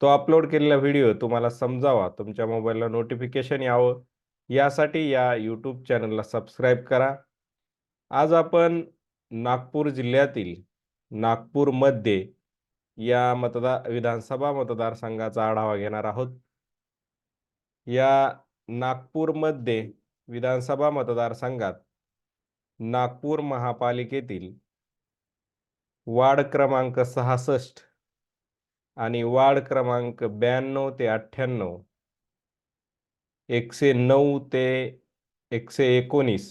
तो अपलोड केलेला व्हिडिओ तुम्हाला समजावा, तुमच्या मोबाईलला नोटिफिकेशन यावं, यासाठी या यूट्यूब चॅनलला सबस्क्राईब करा. आज आपण नागपूर जिल्ह्यातील नागपूरमध्ये या मतदार विधानसभा मतदारसंघाचा आढावा घेणार आहोत. या नागपूरमध्ये विधानसभा मतदारसंघात नागपूर महापालिकेतील वार्ड क्रमांक 66 आणि वार्ड क्रमांक 92 ते 98 109 ते 119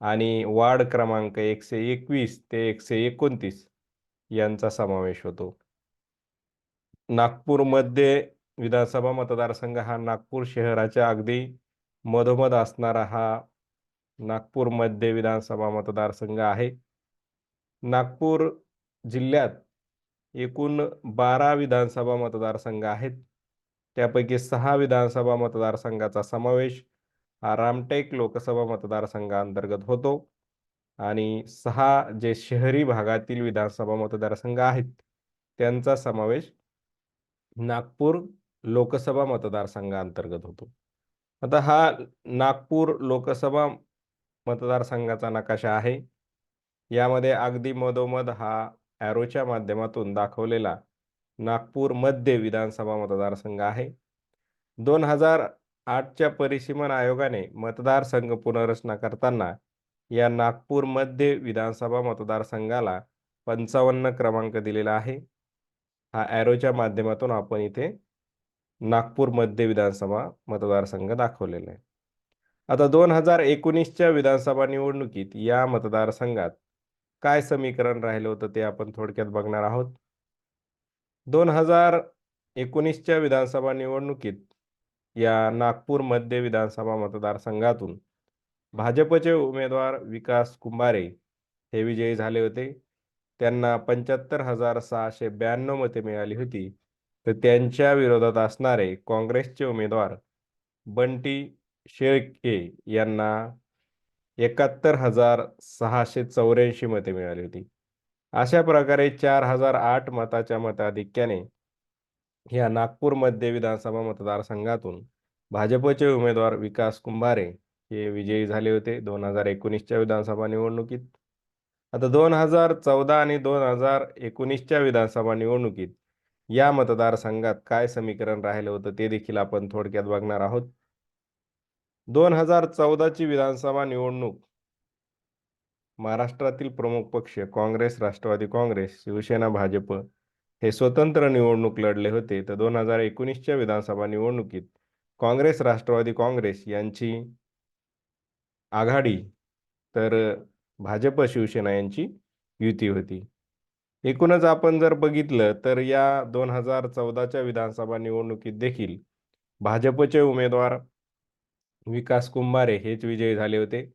आणि वार्ड क्रमांक 121 ते 129 यांचा समावेश होतो. नागपूरमध्ये विधानसभा मतदारसंघ हा नागपूर शहराच्या अगदी मधोमध असणारा हा नागपूर मध्य विधानसभा मतदारसंघ आहे. नागपूर जिल्ह्यात एकूण 12 विधानसभा मतदारसंघ आहेत. त्यापैकी सहा विधानसभा मतदारसंघाचा समावेश हा रामटेक लोकसभा मतदारसंघाअंतर्गत होतो आणि सहा जे शहरी भागातील विधानसभा मतदारसंघ आहेत, त्यांचा समावेश नागपूर लोकसभा मतदारसंघाअंतर्गत होतो. आता हा नागपूर लोकसभा मतदारसंघाचा नकाशा आहे. यामध्ये अगदी मधोमध हा ॲरोच्या माध्यमातून दाखवलेला नागपूर मध्य विधानसभा मतदारसंघ आहे. 2008च्या परिसीमन आयोगाने मतदारसंघ पुनर्रचना करताना या नागपूर मध्य विधानसभा मतदारसंघाला 55 क्रमांक दिलेला आहे. हा ॲरोच्या माध्यमातून आपण इथे नागपूर मध्य विधानसभा मतदारसंघ दाखवलेला आहे. आता 2019च्या विधानसभा निवडणुकीत या मतदारसंघात काय समीकरण राहिलं होतं ते आपण थोडक्यात बघणार आहोत. 2019च्या विधानसभा निवडणुकीत या नागपूर मध्य विधानसभा मतदारसंघातून भाजपचे उमेदवार विकास कुंभारे हे विजयी झाले होते. त्यांना 75,692 मते मिळाली होती. तर त्यांच्या विरोधात असणारे काँग्रेसचे उमेदवार बंटी शेळके यांना 71,684 मते मिळाली होती. अशा प्रकारे 4,008 मताच्या मताधिक्याने या नागपूर मध्य विधानसभा मतदारसंघातून भाजपचे उमेदवार विकास कुंभारे हे विजयी झाले होते 2019च्या विधानसभा निवडणुकीत. आता 2014 आणि 2019च्या विधानसभा निवडणुकीत या मतदारसंघात काय समीकरण राहिलं होतं ते देखील आपण थोडक्यात बघणार आहोत. 2014ची विधानसभा निवडणूक महाराष्ट्रातील प्रमुख पक्ष काँग्रेस, राष्ट्रवादी काँग्रेस, शिवसेना, भाजप हे स्वतंत्र निवडणूक लढले होते. तर 2019च्या विधानसभा निवडणुकीत काँग्रेस, राष्ट्रवादी काँग्रेस यांची आघाडी तर भाजप, शिवसेना यांची युती होती. एकूणच आपण जर बघितलं तर या 2014च्या विधानसभा निवडणुकीत देखील भाजपचे उमेदवार विकास कुंभारे हेच विजयी झाले होते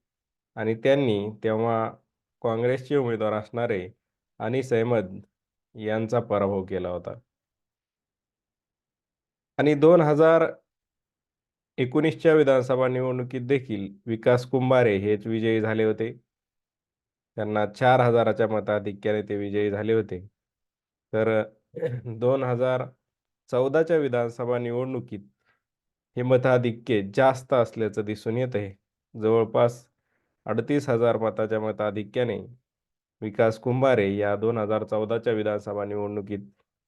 आणि त्यांनी तेव्हा काँग्रेसचे उमेदवार असणारे अनिस अहमद यांचा पराभव केला होता. आणि 2019च्या विधानसभा निवडणुकीत देखील विकास कुंभारे हेच विजयी झाले होते. त्यांना 4,000च्या मताधिक्याने ते विजयी झाले होते. तर 2014च्या विधानसभा निवडणुकीत हे मताधिक्य जास्त असल्याचं दिसून येत आहे. जवळपास अडतीस हजार मताच्या मताधिक्याने विकास कुंभारे या 2014च्या विधानसभा निवडणुकीत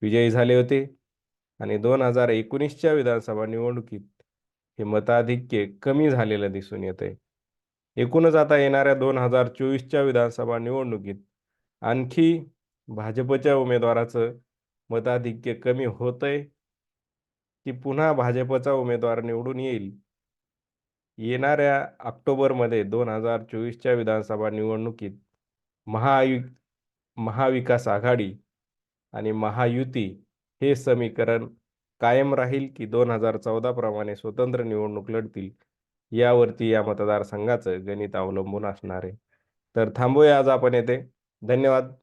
विजयी झाले होते आणि 2019च्या विधानसभा निवडणुकीत हे मताधिक्य कमी झालेलं दिसून येत आहे एकूणच आता येणाऱ्या 2024च्या विधानसभा निवडणुकीत आणखी भाजपच्या उमेदवाराचं मताधिक्य कमी होतंय की पुन्हा भाजपचा उमेदवार निवडून येईल? येणाऱ्या ऑक्टोबरमध्ये 2024च्या विधानसभा निवडणुकीत महायु महाविकास आघाडी आणि महायुती हे समीकरण कायम राहील की दोन हजार चौदा प्रमाणे स्वतंत्र निवडणूक लढतील यावरती या मतदारसंघाचं गणित अवलंबून असणार आहे. तर थांबूया आज आपण येथे. धन्यवाद.